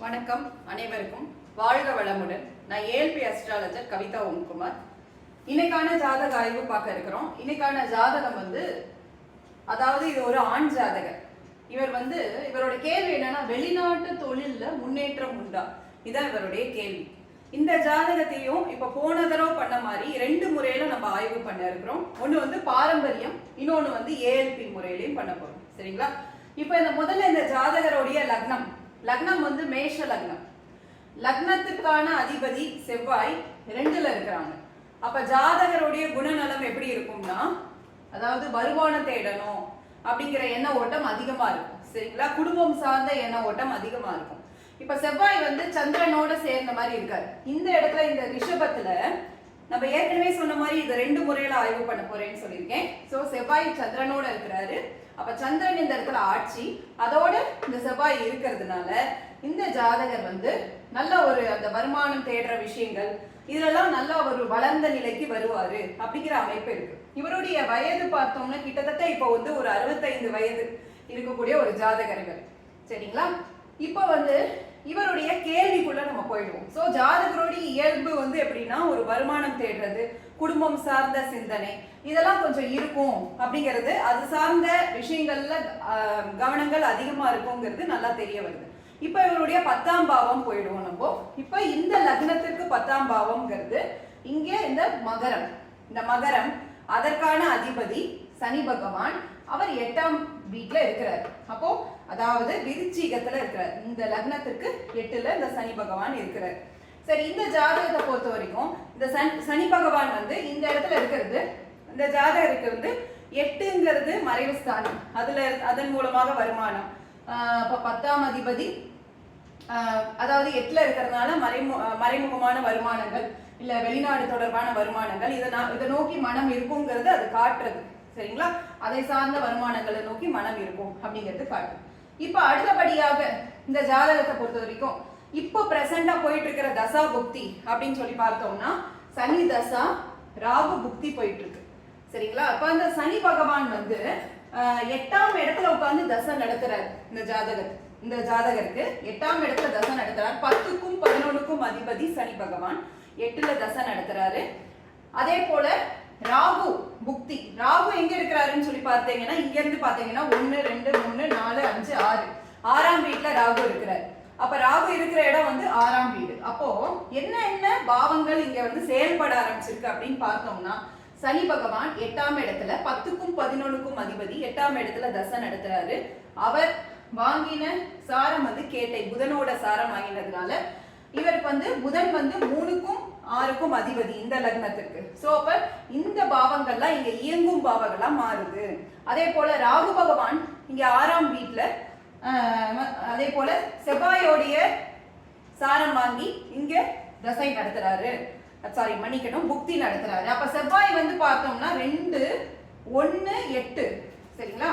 வணக்கம் அனைவருக்கும். வாழ்க வளமுடன். நான் ஏஎல்பி அஸ்ட்ராலஜர் கவிதா ஓம்குமார். இன்னைக்கான ஜாதக ஆய்வு பார்க்க இருக்கிறோம். இன்னைக்கான ஜாதகம் வந்து அதாவது இது ஒரு ஆண் ஜாதகர். இவர் வந்து இவரோட கேள்வி என்னன்னா வெளிநாட்டு தொழில்ல முன்னேற்றம் உண்டா? இதான் இவருடைய கேள்வி. இந்த ஜாதகத்தையும் இப்ப போன தடவை பண்ண மாதிரி ரெண்டு முறையில நம்ம ஆய்வு பண்ண இருக்கிறோம். ஒன்று வந்து பாரம்பரியம் இன்னொன்று வந்து ஏஎல்பி முறையிலையும் பண்ண போறோம். சரிங்களா? இப்போ இந்த முதல்ல இந்த ஜாதகருடைய லக்னம். லக்னம் வந்து மேஷ லக்னம். லக்னத்துக்கான அதிபதி செவ்வாய் ரெண்டுல இருக்கிறாங்க. அப்ப ஜாதகருடைய குணநலம் எப்படி இருக்கும்னா அதாவது வருமானம் தேடணும் அப்படிங்கிற எண்ண ஓட்டம் அதிகமா இருக்கும். சரிங்களா? குடும்பம் சார்ந்த எண்ண ஓட்டம் அதிகமா இருக்கும். இப்ப செவ்வாய் வந்து சந்திரனோட சேர்ந்த மாதிரி இருக்காரு. இந்த இடத்துல இந்த ரிஷபத்துல நம்ம ஏற்கனவே சொன்ன மாதிரி இது ரெண்டு முறையில ஆய்வு பண்ண போறேன்னு சொல்லியிருக்கேன். சோ செவ்வாய் சந்திரனோட இருக்கிறாரு. அப்ப சந்திரன் இந்த இடத்துல ஆட்சி அதோட இந்த செவ்வாய் இருக்கிறதுனால இந்த ஜாதகர் வந்து நல்ல ஒரு அந்த வருமானம் தேடுற விஷயங்கள் இதெல்லாம் நல்ல ஒரு வளர்ந்த நிலைக்கு வருவாரு அப்படிங்கிற அமைப்பு இருக்கு. இவருடைய வயது பார்த்தோம்னா கிட்டத்தட்ட இப்போ வந்து ஒரு அறுபத்தைந்து வயது இருக்கக்கூடிய ஒரு ஜாதகர்கள். சரிங்களா? இப்போ வந்து இவருடைய கேள்விக்குள்ள நம்ம போயிடுவோம். ஸோ ஜாதகருடைய இயல்பு வந்து எப்படின்னா ஒரு வருமானம் தேடுறது குடும்பம் சார்ந்த சிந்தனை இதெல்லாம் கொஞ்சம் இருக்கும் அப்படிங்கிறது. அது சார்ந்த விஷயங்கள்ல கவனங்கள் அதிகமா இருக்குங்கிறது நல்லா தெரிய வருது. இப்போ இவருடைய பத்தாம் பாவம் போயிடுவோம் நம்ம. இப்போ இந்த லக்னத்திற்கு பத்தாம் பாவம்ங்கிறது இங்கே இந்த மகரம். இந்த மகரம் அதற்கான அதிபதி சனி பகவான் அவர் எட்டாம் வீட்டில் இருக்கிறார். அப்போ அதாவது விருச்சிகத்துல இருக்கிறார். இந்த லக்னத்துக்கு எட்டுல இந்த சனி பகவான் இருக்கிறார். சரி இந்த ஜாதகத்தை பொறுத்த வரைக்கும் இந்த சனி சனி பகவான் வந்து இந்த இடத்துல இருக்கிறது. இந்த ஜாதகருக்கு வந்து எட்டுங்கிறது மறைவு ஸ்தானம். அதுல அதன் மூலமாக வருமானம். இப்போ பத்தாம் அதிபதி அதாவது எட்டுல இருக்கிறதுனால மறைமு மறைமுகமான வருமானங்கள் இல்ல வெளிநாடு தொடர்பான வருமானங்கள் இதை இதை நோக்கி மனம் இருக்குங்கிறது அது காட்டுறது. சரிங்களா? அதை சார்ந்த வருமானங்களை நோக்கி மனம் இருக்கும் அப்படிங்கிறது காட்டுது. இப்போ அடுத்தபடியாக இந்த ஜாதகத்தை பொறுத்த வரைக்கும் இப்போ பிரசண்டா போயிட்டு இருக்கிற தசா புக்தி அப்படின்னு சொல்லி பார்த்தோம்னா சனி தசா ராகு புக்தி போயிட்டு இருக்கு சரிங்களா? அப்ப அந்த சனி பகவான் வந்து எட்டாம் இடத்துல உட்காந்து தசை நடத்துறாரு இந்த ஜாதகத்து இந்த ஜாதகருக்கு. எட்டாம் இடத்துல தசை நடத்துறாரு. பத்துக்கும் பதினொன்றுக்கும் அதிபதி சனி பகவான். எட்டுல தசை நடத்துறாரு. அதே போல ராகு புக்தி. ராகு எங்க இருக்கிறாருன்னு சொல்லி பார்த்தீங்கன்னா இங்க இருந்து பார்த்தீங்கன்னா ஒன்னு ரெண்டு மூணு நாலு அஞ்சு ஆறு ஆறாம் வீட்ல ராகு இருக்கிறார். அப்ப ராகு இருக்கிற இடம் வந்து ஆறாம் வீடு. அப்போ என்ன என்ன பாவங்கள் இங்க வந்து செயல்பட ஆரம்பிச்சிருக்கு அப்படின்னு பார்த்தோம்னா சனி பகவான் எட்டாம் இடத்துல பத்துக்கும் பதினொன்னுக்கும் அதிபதி எட்டாம் இடத்துல தசை நடத்துறாரு. அவர் வாங்கின சாரம் வந்து கேட்டை புதனோட சாரம் வாங்கினதுனால இவருக்கு வந்து புதன் வந்து மூணுக்கும் ஆறுக்கும் அதிபதி இந்த லக்னத்திற்கு. சோ அப்ப இந்த பாவங்கள்லாம் இங்க இயங்கும் பாவங்களா மாறுது. அதே போல ராகு பகவான் இங்க ஆறாம் வீட்ல அதே போல செவ்வாயோடைய சாரம் வாங்கி இங்க தசை நடத்துறாரு. சாரி மன்னிக்கணும் புக்தி நடத்துறாரு. அப்ப செவ்வாய் வந்து பார்த்தோம்னா ரெண்டு ஒன்னு எட்டு. சரிங்களா?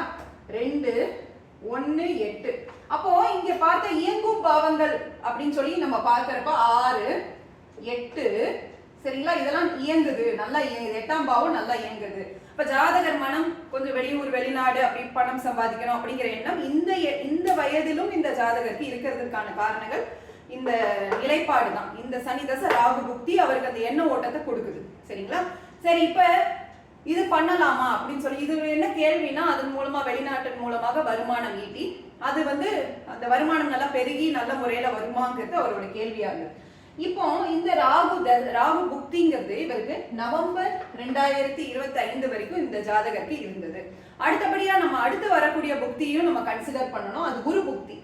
ரெண்டு ஒன்னு எட்டு. அப்போ இங்க பார்த்த இயங்கும் பாவங்கள் அப்படின்னு சொல்லி நம்ம பார்க்கிறப்ப ஆறு எட்டு. சரிங்களா? இதெல்லாம் இயங்குது. நல்லா இயங்குது. எட்டாம் பாவம் நல்லா இயங்குது. இப்ப ஜாதகர் மனம் கொஞ்சம் வெளியூர் வெளிநாடு அப்படி பணம் சம்பாதிக்கணும் அப்படிங்கிற எண்ணம் இந்த எ- இந்த வயதிலும் இந்த ஜாதகருக்கு இருக்கிறதுக்கான காரணங்கள் இந்த நிலைப்பாடு தான். இந்த சனி தசை ராகு புக்தி அவருக்கு அந்த எண்ண ஓட்டத்தை கொடுக்குது. சரிங்களா? சரி இப்ப இது பண்ணலாமா அப்படின்னு சொல்லி இது என்ன கேள்வினா அதன் மூலமா வெளிநாட்டின் மூலமாக வருமானம் ஈட்டி அது வந்து அந்த வருமானம் நல்லா பெருகி நல்ல முறையில வருமாங்கிறது அவரோட கேள்வியாக இருக்கு. இப்போ இந்த ராகு த- ராகு புக்திங்கிறது இவருக்கு நவம்பர் ரெண்டாயிரத்தி இருபத்தி ஐந்து வரைக்கும் இந்த ஜாதகருக்கு இருந்தது. அடுத்தபடியா நம்ம அடுத்து வரக்கூடிய புக்தியும் நம்ம கன்சிடர் பண்ணணும். அது குரு புக்தி.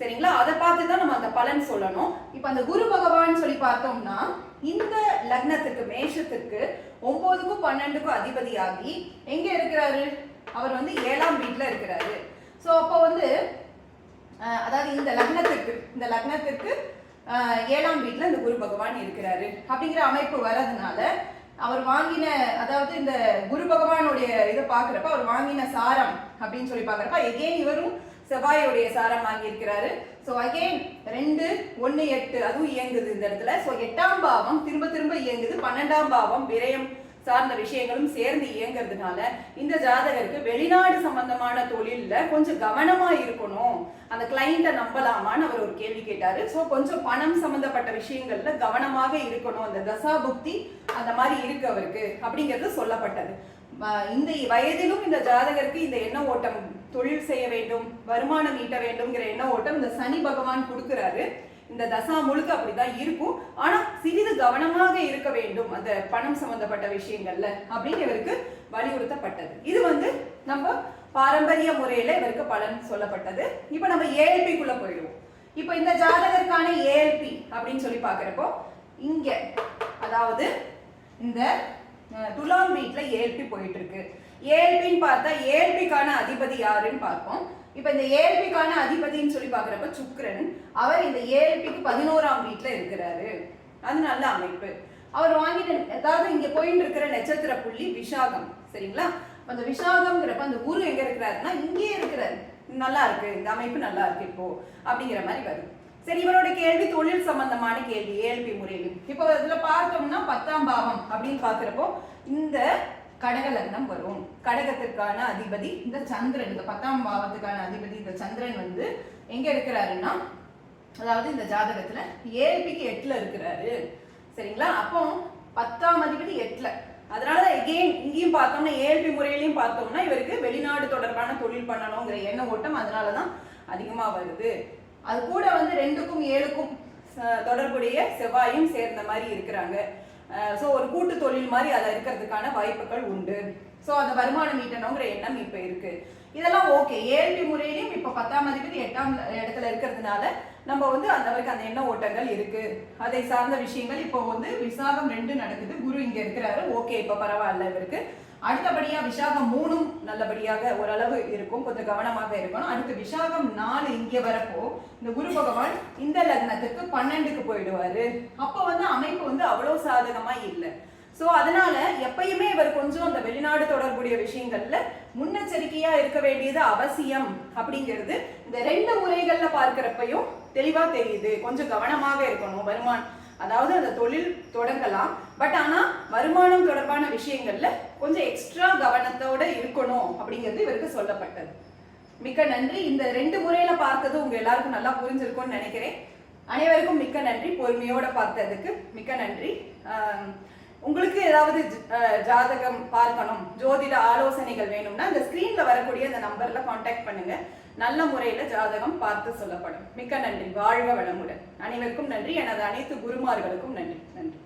சரிங்களா? அதை பார்த்து தான் நம்ம அந்த பலன் சொல்லணும். இப்போ அந்த குரு பகவான் சொல்லி பார்த்தோம்னா இந்த லக்னத்துக்கு மேஷத்துக்கு ஒன்பதுக்கும் பன்னெண்டுக்கும் அதிபதியாகி எங்க இருக்கிறாரு? அவர் வந்து ஏழாம் வீட்டில் இருக்கிறாரு. ஸோ அப்போ வந்து அதாவது இந்த லக்னத்துக்கு இந்த லக்னத்துக்கு ஏழாம் வீட்டில் இந்த குரு பகவான் இருக்கிறாரு. அப்படிங்கிற அமைப்பு வர்றதுனால அவர் வாங்கின அதாவது இந்த குரு பகவானுடைய இதை பார்க்குறப்ப அவர் வாங்கின சாரம் அப்படின்னு சொல்லி பார்க்குறப்ப எகெயின் இவரும் செவ்வாயுடைய சாரம் வாங்கியிருக்கிறாரு. ஸோ அகைன் ரெண்டு ஒன்று எட்டு அதுவும் இயங்குது இந்த இடத்துல. ஸோ எட்டாம் பாவம் திரும்ப திரும்ப இயங்குது. பன்னெண்டாம் பாவம் விரயம் சார்ந்த விஷயங்களும் சேர்ந்து இயங்குறதுனால இந்த ஜாதகருக்கு வெளிநாடு சம்பந்தமான தொழிலில் கொஞ்சம் கவனமாக இருக்கணும். அந்த கிளைண்ட்டை நம்பலாமான்னு அவர் ஒரு கேள்வி கேட்டார். ஸோ கொஞ்சம் பணம் சம்பந்தப்பட்ட விஷயங்களில் கவனமாக இருக்கணும். அந்த தசா புக்தி அந்த மாதிரி இருக்கு அவருக்கு அப்படிங்கிறது சொல்லப்பட்டது. இந்த வயதிலும் இந்த ஜாதகருக்கு இந்த எண்ண ஓட்டம் தொழில் செய்ய வேண்டும் வருமானம் ஈட்ட வேண்டும்ங்கிற எண்ண ஓட்டம் இந்த சனி பகவான் கொடுக்குறாரு. இந்த தசா முழுக்க அப்படிதான் இருக்கும். ஆனா சிறிது கவனமாக இருக்க வேண்டும் அந்த பணம் சம்பந்தப்பட்ட விஷயங்கள்ல அப்படின்னு இவருக்கு வலியுறுத்தப்பட்டது. இது வந்து நம்ம பாரம்பரிய முறையில இவருக்கு பலன் சொல்லப்பட்டது. இப்போ நம்ம ஏஎல்பிக்குள்ள போயிடுவோம். இப்போ இந்த ஜாதகருக்கான ஏஎல்பி அப்படின்னு சொல்லி பார்க்குறப்போ இங்க அதாவது இந்த துலாம் வீட்டுல ஏஎல்பி போயிட்டு இருக்கு. ஏஎல்பின்னு பார்த்தா ஏஎல்பிக்கான அதிபதி யாருன்னு பார்ப்போம். இப்போ இந்த ஏஎல்பிக்கான அதிபதின்னு சொல்லி பார்க்குறப்ப சுக்ரன் அவர் இந்த ஏஎல்பிக்கு பதினோராம் வீட்டில் இருக்கிறாரு. அது நல்ல அமைப்பு. அவர் வாங்கிட்டு அதாவது இங்க போயிட்டு இருக்கிற நட்சத்திர புள்ளி விஷாகம் சரிங்களா? அந்த விஷாகம்ங்கிறப்ப அந்த குரு எங்க இருக்கிறாருன்னா இங்கேயே இருக்கிறாரு. நல்லா இருக்கு இந்த அமைப்பு நல்லா இருக்கு இப்போ அப்படிங்கிற மாதிரி வரும். சரி இவரோட கேள்வி தொழில் சம்பந்தமான கேள்வி ஏஎல்பி முறையில் இப்போ இதுல பார்த்தோம்னா பத்தாம் பாவம் அப்படின்னு பார்க்குறப்போ இந்த கடக லக்னம் வரும். கடகத்திற்கான அதிபதி இந்த சந்திரன் இந்த பத்தாம் பாவத்துக்கான அதிபதி இந்த சந்திரன் வந்து எங்க இருக்கிறாருன்னா அதாவது இந்த ஜாதகத்துல ஏஎல்பிக்கு எட்டுல இருக்கிறாரு. சரிங்களா? அப்போ பத்தாம் அதிபதி எட்டுல. அதனால எகெயின் இங்கேயும் பார்த்தோம்னா ஏஎல்பி முறையிலையும் பார்த்தோம்னா இவருக்கு வெளிநாடு தொடர்பான தொழில் பண்ணணுங்கிற எண்ண ஓட்டம் அதனாலதான் அதிகமா வருது. அது கூட வந்து ரெண்டுக்கும் ஏழுக்கும் தொடர்புடைய செவ்வாயும் சேர்ந்த மாதிரி இருக்கிறாங்க. ஸோ ஒரு கூட்டு தொழில் மாதிரி அதில் இருக்கிறதுக்கான வாய்ப்புகள் உண்டு. ஸோ அந்த வருமானம் ஈட்டணுங்கிற எண்ணம் இப்போ இருக்கு. இதெல்லாம் ஓகே ஏழ்மை முறையிலையும் இப்போ பத்தாம் அதிபதி எட்டாம் இடத்துல இருக்கிறதுனால நம்ம வந்து அந்த வரைக்கும் அந்த எண்ண ஓட்டங்கள் இருக்கு. அதை சார்ந்த விஷயங்கள் இப்போ வந்து விசாகம் ரெண்டு நடக்குது. குரு இங்க இருக்கிறாரு. ஓகே இப்போ பரவாயில்ல இவருக்கு. அடுத்தபடியா விசாகம் மூணு நல்லபடியாக ஓரளவு இருக்கும் கொஞ்சம் கவனமாக இருக்கணும். அடுத்து விசாகம் நாலு இங்க வரப்போ இந்த குரு பகவான் இந்த லக்னத்துக்கு பன்னெண்டுக்கு போயிடுவாரு. அப்போ வந்து அமைப்பு வந்து அவ்வளவு சாதகமா இல்லை. சோ அதனால எப்பயுமே இவர் கொஞ்சம் அந்த வெளிநாடு தொடர்புடைய விஷயங்கள்ல முன்னெச்சரிக்கையா இருக்க வேண்டியது அவசியம் அப்படிங்கிறது இந்த ரெண்டு முறைகள்ல பார்க்கிறப்பையும் தெளிவா தெரியுது. கொஞ்சம் கவனமாக இருக்கணும். வருமானம் அதாவது அந்த தொழில் தொடங்கலாம். பட் ஆனா வருமானம் தொடர்பான விஷயங்கள்ல கொஞ்சம் எக்ஸ்ட்ரா கவனத்தோட இருக்கணும் அப்படிங்கிறது இவருக்கு சொல்லப்பட்டது. மிக்க நன்றி. இந்த ரெண்டு முறையில பார்த்தது உங்க எல்லாருக்கும் நல்லா புரிஞ்சிருக்கும்னு நினைக்கிறேன். அனைவருக்கும் மிக்க நன்றி. பொறுமையோட பார்த்ததுக்கு மிக்க நன்றி. உங்களுக்கு ஏதாவது ஜாதகம் பார்க்கணும் ஜோதிட ஆலோசனைகள் வேணும்னா இந்த ஸ்கிரீன்ல வரக்கூடிய அந்த நம்பர்ல காண்டாக்ட் பண்ணுங்க. நல்ல முறையில ஜாதகம் பார்த்து சொல்லப்படும். மிக்க நன்றி. வாழ்க வளமுடன். அனைவருக்கும் நன்றி. எனது அனைத்து குருமார்களுக்கும் நன்றி. நன்றி.